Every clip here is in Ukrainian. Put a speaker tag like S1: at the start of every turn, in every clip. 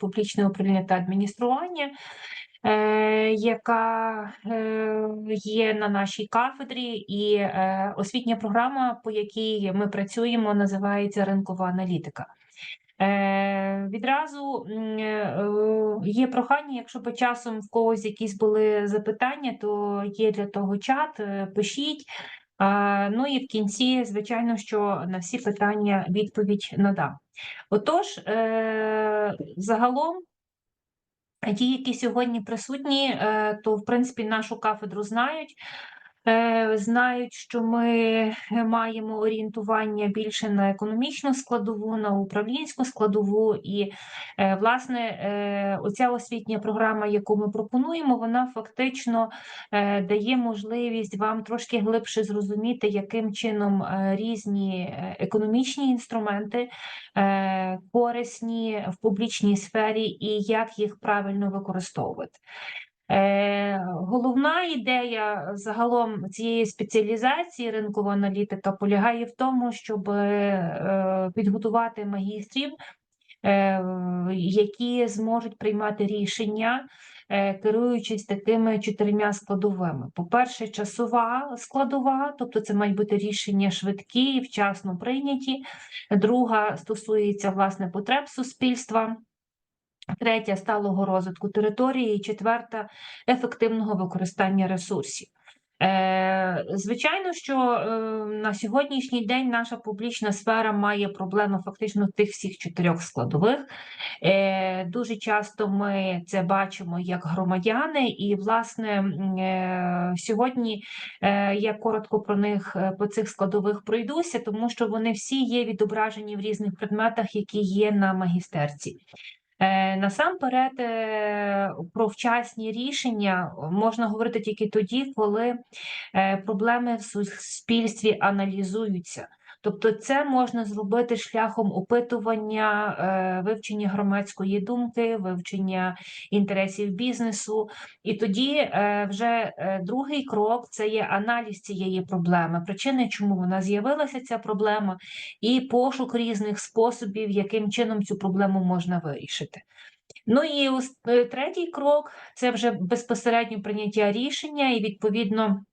S1: публічного управління та адміністрування, е, яка е, є на нашій кафедрі, і е, освітня програма, по якій ми працюємо, називається ринкова аналітика. Е, відразу є прохання, якщо по часом в когось якісь були запитання, то є для того чат, пишіть. Ну і в кінці, звичайно, що на всі питання відповідь надам. Отож, е, загалом, ті, які сьогодні присутні, е, то в принципі нашу кафедру знають. Е, Знають, що ми маємо орієнтування більше на економічну складову, на управлінську складову, і е, власне е, оця освітня програма, яку ми пропонуємо, вона фактично дає можливість вам трошки глибше зрозуміти, яким чином різні економічні інструменти корисні в публічній сфері і як їх правильно використовувати. Е, Головна ідея загалом цієї спеціалізації ринкова аналітика полягає в тому, щоб е, підготувати магістрів, е, які зможуть приймати рішення, е, керуючись такими чотирма складовими. По-перше, часова складова, тобто це мають бути рішення швидкі і вчасно прийняті. Друга стосується власне потреб суспільства. Третя сталого розвитку території, і четверта ефективного використання ресурсів. Е, Звичайно, що е, на сьогоднішній день наша публічна сфера має проблеми фактично тих всіх чотирьох складових. Е, Дуже часто ми це бачимо як громадяни, і, власне, сьогодні я коротко про них по цих складових пройдуся, тому що вони всі є відображені в різних предметах, які є на магістерці. Е, Насамперед, е, про вчасні рішення можна говорити тільки тоді, коли е, проблеми в суспільстві аналізуються. Тобто, це можна зробити шляхом опитування, е, вивчення громадської думки, вивчення інтересів бізнесу. І тоді е, вже е, другий крок це є аналіз цієї проблеми, причини, чому вона з'явилася ця проблема, і пошук різних способів, яким чином цю проблему можна вирішити. Ну і третій крок це вже безпосередньо прийняття рішення, і відповідно.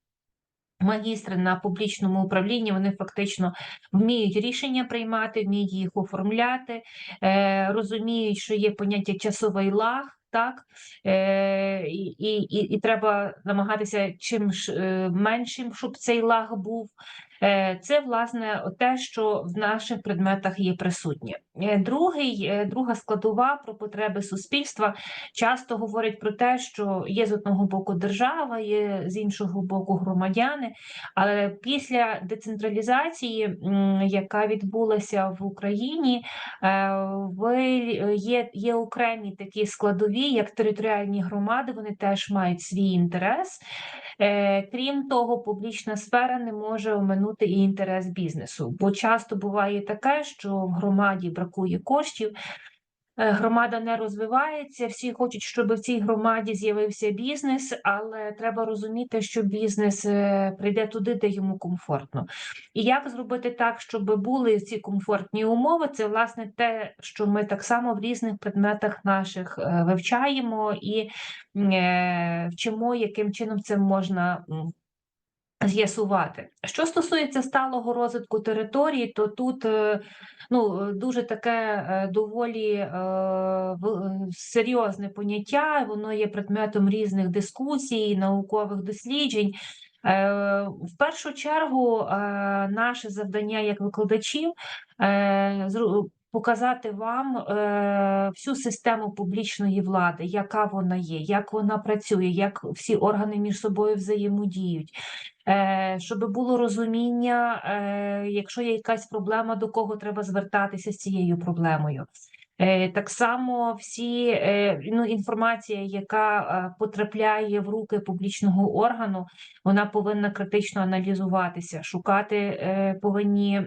S1: Магістри на публічному управлінні вони фактично вміють рішення приймати, вміють їх оформляти, е, розуміють, що є поняття часовий лаг, так е, і, і, і треба намагатися чим е, меншим, щоб цей лаг був. Е, Це власне те, що в наших предметах є присутнє. Е, Другий, е, друга складова про потреби суспільства часто говорить про те, що є з одного боку держава, є з іншого боку громадяни. Але після децентралізації, яка відбулася в Україні, є, є окремі такі складові, як територіальні громади, вони теж мають свій інтерес. Е, Крім того, публічна сфера не може оминути і інтерес бізнесу, бо часто буває таке, що в громаді бракує коштів. Е, Громада не розвивається, всі хочуть, щоб в цій громаді з'явився бізнес, але треба розуміти, що бізнес е, прийде туди, де йому комфортно. І як зробити так, щоб були ці комфортні умови? Це власне те, що ми так само в різних предметах наших е, вивчаємо і вчимо, яким чином це можна. З'ясувати. Що стосується сталого розвитку території, то тут е, ну, дуже таке е, доволі е, серйозне поняття, воно є предметом різних дискусій, наукових досліджень. В першу чергу, наше завдання як викладачів показати вам е, всю систему публічної влади, яка вона є, як вона працює, як всі органи між собою взаємодіють. Е, щоб було розуміння, е, якщо є якась проблема, до кого треба звертатися з цією проблемою. Е, Так само всі е, ну, інформація, яка е, потрапляє в руки публічного органу, вона повинна критично аналізуватися. Шукати повинні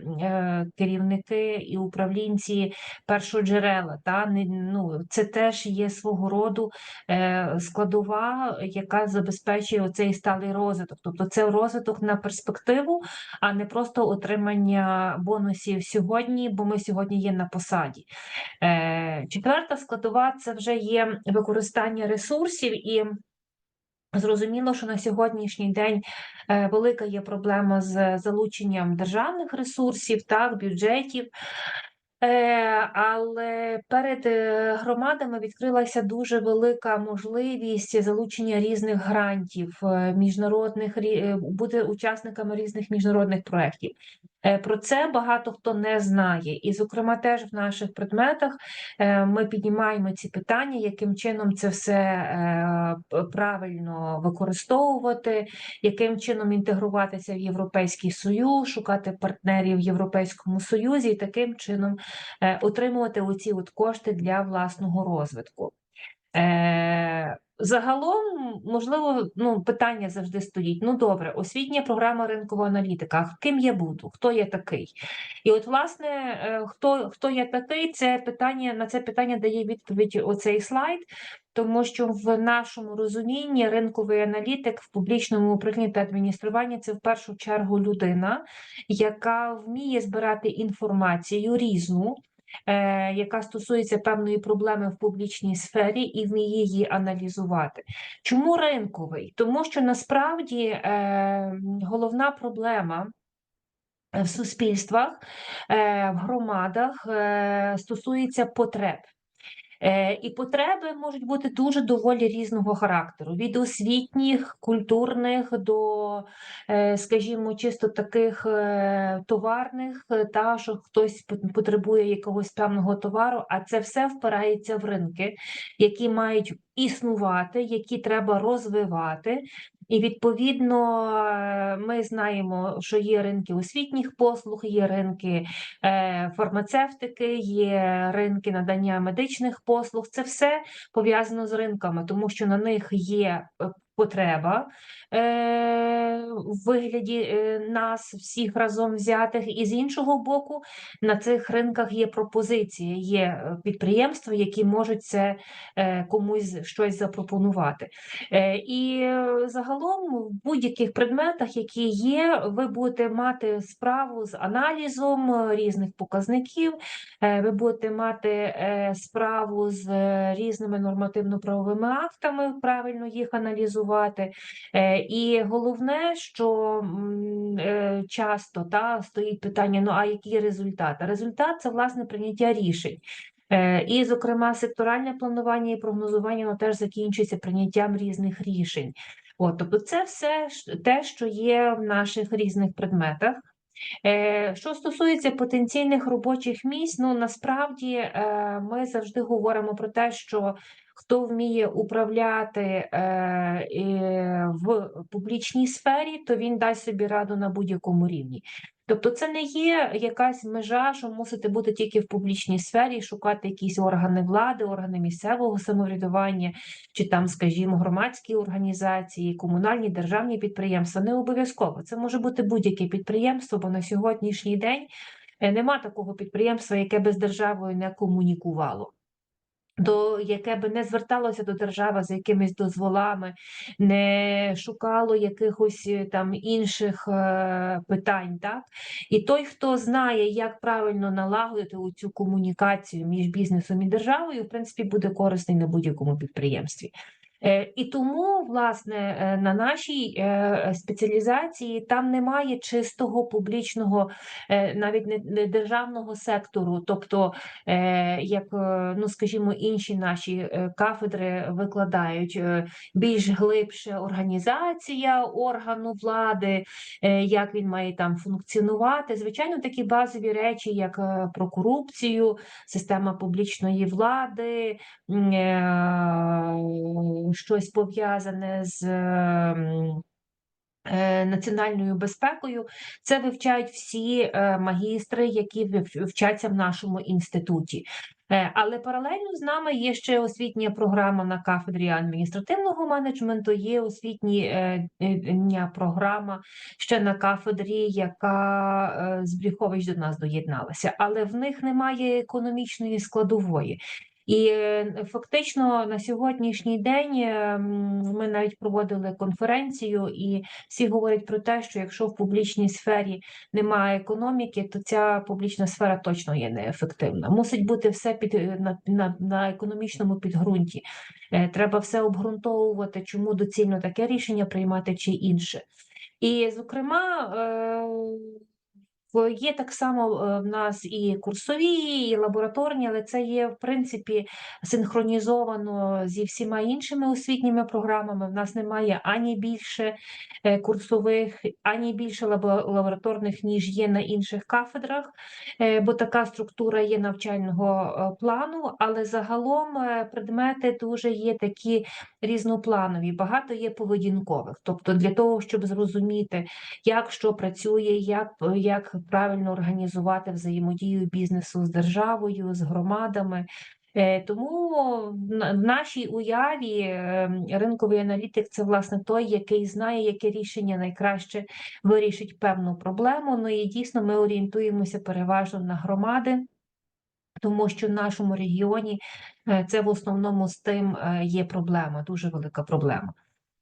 S1: керівники і управлінці першоджерела. Та? Ну, це теж є свого роду складова, яка забезпечує оцей сталий розвиток. Тобто це розвиток на перспективу, а не просто отримання бонусів сьогодні, бо ми сьогодні є на посаді. Четверта складова це вже є використання ресурсів і. Зрозуміло, що на сьогоднішній день е, велика є проблема з залученням державних ресурсів, так, бюджетів. Е, Але перед е, громадами відкрилася дуже велика можливість залучення різних грантів, е, міжнародних бути учасниками різних міжнародних проєктів. Про це багато хто не знає, і, зокрема, теж в наших предметах ми піднімаємо ці питання, яким чином це все правильно використовувати, яким чином інтегруватися в Європейський Союз, шукати партнерів в Європейському Союзі і таким чином отримувати оці от кошти для власного розвитку. Е, Загалом, можливо, ну, питання завжди стоїть. Ну, добре, освітня програма ринкова аналітика. Ким я буду? Хто я такий? І от, власне, е, хто, хто я такий, це питання на це питання дає відповідь оцей слайд, тому що в нашому розумінні ринковий аналітик в публічному управлінні та адмініструванні це в першу чергу людина, яка вміє збирати інформацію різну яка стосується певної проблеми в публічній сфері і вміє її аналізувати. Чому ринковий? Тому що насправді е, головна проблема. В суспільствах, е, в громадах е, стосується потреб. Е, І потреби можуть бути дуже доволі різного характеру: від освітніх, культурних до, е, скажімо, чисто таких е, товарних, та що хтось потребує якогось певного товару, а це все впирається в ринки, які мають існувати, які треба розвивати. І відповідно е, ми знаємо, що є ринки освітніх послуг, є ринки е, фармацевтики, є ринки надання медичних послуг. Це все пов'язано з ринками, тому що на них є е, потреба е, в вигляді е, нас всіх разом взятих, і з іншого боку, на цих ринках є пропозиції, є е, підприємства, які можуть це комусь щось запропонувати. І загалом в будь-яких предметах, які є, ви будете мати справу з аналізом різних показників, ви будете мати справу з різними нормативно-правовими актами, правильно їх аналізувати. Е, І головне, що е, часто та, стоїть питання: ну а який результат? Результат це власне прийняття рішень. Е, І, зокрема, секторальне планування і прогнозування воно теж закінчується прийняттям різних рішень. От, тобто, це все те, що є в наших різних предметах. Що стосується потенційних робочих місць, ну насправді ми завжди говоримо про те, що хто вміє управляти е, в публічній сфері, то він дасть собі раду на будь-якому рівні. Тобто, це не є якась межа, що мусите бути тільки в публічній сфері, шукати якісь органи влади, органи місцевого самоврядування, чи там, скажімо, громадські організації, комунальні державні підприємства. Не обов'язково. Це може бути будь-яке підприємство, бо на сьогоднішній день е, нема такого підприємства, яке би з державою не комунікувало. До яке би не зверталося до держави за якимись дозволами, не шукало якихось е, там інших е, питань, так і той, хто знає, як правильно налагодити цю комунікацію між бізнесом і державою, в принципі, буде корисний на будь-якому підприємстві. Е, І тому, власне, е, на нашій е, спеціалізації там немає чистого публічного, навіть не державного сектору, тобто, як, ну скажімо, інші наші кафедри викладають більш глибше організація органу влади, як він має там функціонувати. Звичайно, такі базові речі, як про корупцію, система публічної влади, щось пов'язане з. ем, е, Національною безпекою це вивчають всі е, магістри, які вчаться в нашому інституті. Е, Але паралельно з нами є ще освітня програма на кафедрі адміністративного менеджменту, є освітня програма ще на кафедрі, яка з Брюхович до нас доєдналася, але в них немає економічної складової. І е, фактично на сьогоднішній день е, ми навіть проводили конференцію, і всі говорять про те, що якщо в публічній сфері немає економіки, то ця публічна сфера точно є неефективна. Мусить бути все під е, на, на, на економічному підґрунті. Треба все обґрунтовувати, чому доцільно таке рішення приймати чи інше. І, зокрема, Є так само е, в нас і курсові, і лабораторні, але це є в принципі синхронізовано зі всіма іншими освітніми програмами. В нас немає ані більше е, курсових, ані більше лабораторних, ніж є на інших кафедрах, е, бо така структура є навчального плану. Але загалом предмети дуже є такі різнопланові, багато є поведінкових. Тобто, для того, щоб зрозуміти, як що працює, як, як правильно організувати взаємодію бізнесу з державою, з громадами. Е, Тому в нашій уяві е, ринковий аналітик це власне той, який знає, яке рішення найкраще вирішить певну проблему. Ну і дійсно ми орієнтуємося переважно на громади. Тому що в нашому регіоні е, це в основному з тим е, є проблема, дуже велика проблема.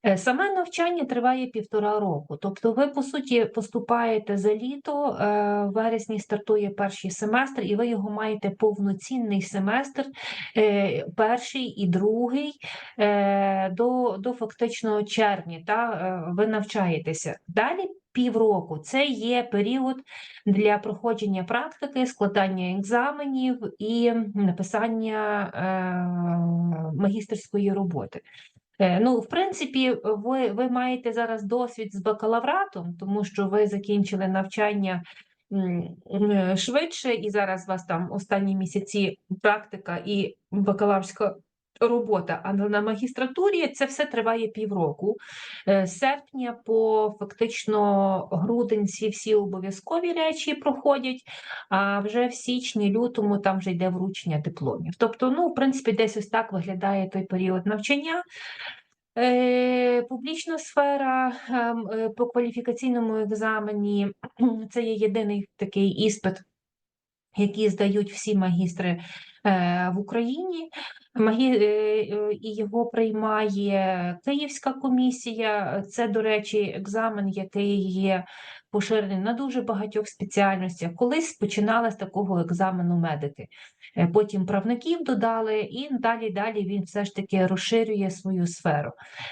S1: Е, Саме навчання триває півтора року. Тобто, ви по суті поступаєте за літо, е, в вересні стартує перший семестр, і ви його маєте повноцінний семестр, е, перший і другий до, до фактично червня. Та ви навчаєтеся далі. Півроку це є період для проходження практики, складання екзаменів і написання магістерської роботи. Е, Ну, в принципі, ви, ви маєте зараз досвід з бакалавратом, тому що ви закінчили навчання м, швидше, і зараз у вас там останні місяці практика і бакалаврська робота. А на магістратурі це все триває півроку. Е, серпня по фактично грудень всі обов'язкові речі проходять, а вже в січні, лютому там вже йде вручення дипломів. Тобто, ну, в принципі, десь ось так виглядає той період навчання. Е, Публічна сфера ем, е, по кваліфікаційному екзамені це є єдиний такий іспит, який здають всі магістри е, в Україні. Е, е, І його приймає Київська комісія. Це, до речі, екзамен, який є поширений на дуже багатьох спеціальностях. Колись починали з такого екзамену медики. Потім правників додали, і далі далі він все ж таки розширює свою сферу.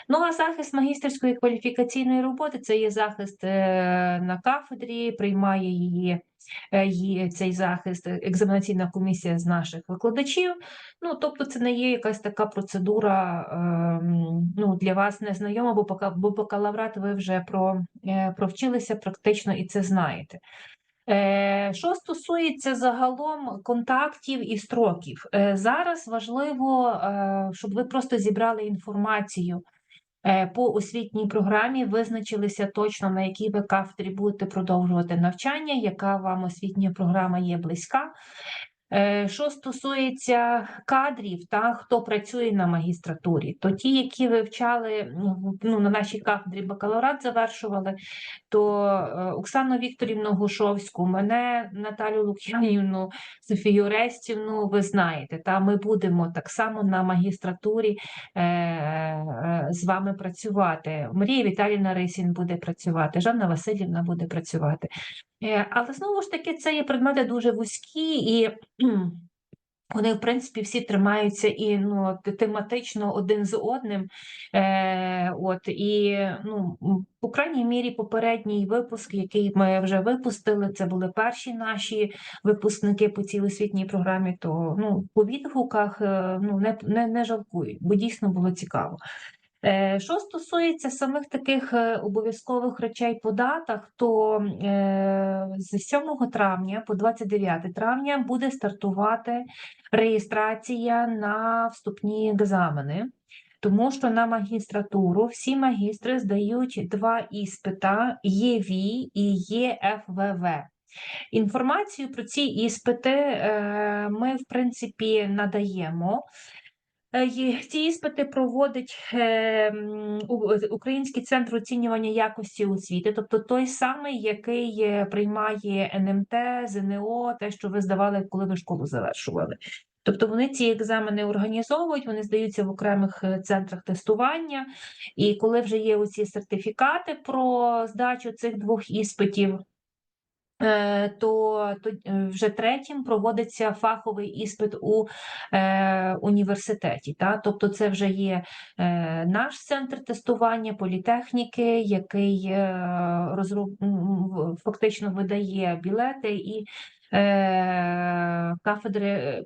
S1: Ну а захист магістерської кваліфікаційної роботи це є захист на кафедрі, приймає її. Е, її цей захист, е, екзаменаційна комісія з наших викладачів. Ну, тобто, це не є якась така процедура ем, ну, для вас незнайома, бо пока бо бакалаврат ви вже про, е, провчилися практично і це знаєте. Що стосується загалом контактів і строків, зараз важливо, щоб ви просто зібрали інформацію по освітній програмі, визначилися точно, на якій ви кафедрі будете продовжувати навчання, яка вам освітня програма є близька. Е, Що стосується кадрів, та хто працює на магістратурі, то ті, які вивчали ну, ну, на нашій кафедрі бакалаврат, завершували, то е, Оксану Вікторівну Гушовську, мене Наталю Лук'янівну, Софію Рестівну, ви знаєте, та ми будемо так само на магістратурі е, е, з вами працювати. Марія Віталіївна Рисін буде працювати, Жанна Васильівна буде працювати. Е, Але знову ж таки, це є предмети дуже вузькі і. Вони, в принципі, всі тримаються і ну, тематично один з одним. Е, от, і, ну, по крайній мірі, попередній випуск, який ми вже випустили, це були перші наші випускники по цій освітній програмі, то ну, по відгуках е, ну, не, не, не жалкують, бо дійсно було цікаво. Е, Що стосується самих таких е, обов'язкових речей по датах, то е, з 7 травня по 29 травня буде стартувати реєстрація на вступні екзамени. Тому що на магістратуру всі магістри здають два іспита ЄВІ і ЄФВВ. Інформацію про ці іспити ми, в принципі, надаємо. Е, Ці іспити проводить е, Український центр оцінювання якості освіти, тобто той самий, який е, приймає НМТ, ЗНО, те, що ви здавали, коли ви школу завершували. Тобто вони ці екзамени організовують, вони здаються в окремих центрах тестування. І коли вже є оці сертифікати про здачу цих двох іспитів, то, то е, вже третім проводиться фаховий іспит у е, університеті. Та? Тобто це вже є е, наш центр тестування політехніки, який е, розроб... фактично видає білети і е, кафедри е,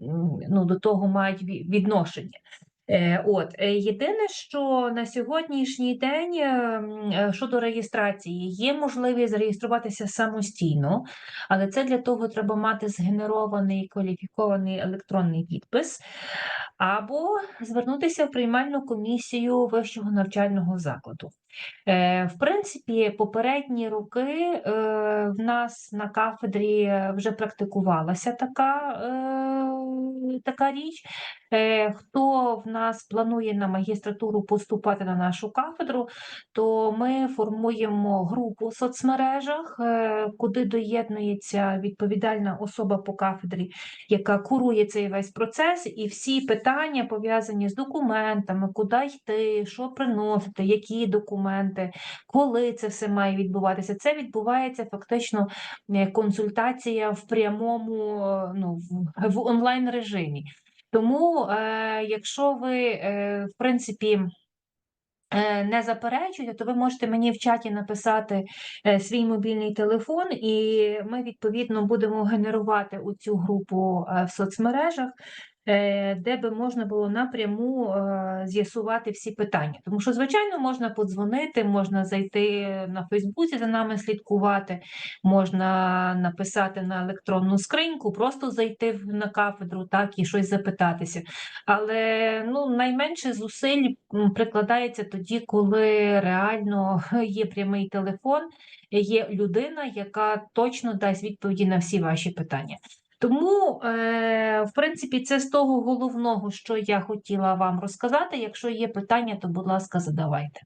S1: ну, до того мають відношення. Е, От е, єдине, що на сьогоднішній день е, м, е, щодо реєстрації є можливість зареєструватися самостійно, але це для того треба мати згенерований кваліфікований електронний підпис, або звернутися в приймальну комісію вищого навчального закладу. Е, В принципі, попередні роки е, в нас на кафедрі вже практикувалася така, е, така річ. Хто в нас планує на магістратуру поступати на нашу кафедру, то ми формуємо групу в соцмережах, куди доєднується відповідальна особа по кафедрі, яка курує цей весь процес, і всі питання пов'язані з документами, куди йти, що приносити, які документи, коли це все має відбуватися. Це відбувається фактично е, консультація в прямому е, ну, в, онлайн режимі. Тому, е, якщо ви, в принципі, не заперечуєте, то ви можете мені в чаті написати свій мобільний телефон, і ми відповідно будемо генерувати у цю групу в соцмережах, де би можна було напряму е, з'ясувати всі питання. Тому що, звичайно, можна подзвонити, можна зайти на Фейсбуці за нами слідкувати, можна написати на електронну скриньку, просто зайти на кафедру, так і щось запитатися. Але ну, найменше зусиль прикладається тоді, коли реально є прямий телефон, є людина, яка точно дасть відповіді на всі ваші питання. Тому, е, в принципі, це з того головного, що я хотіла вам розказати. Якщо є питання, то, будь ласка, задавайте.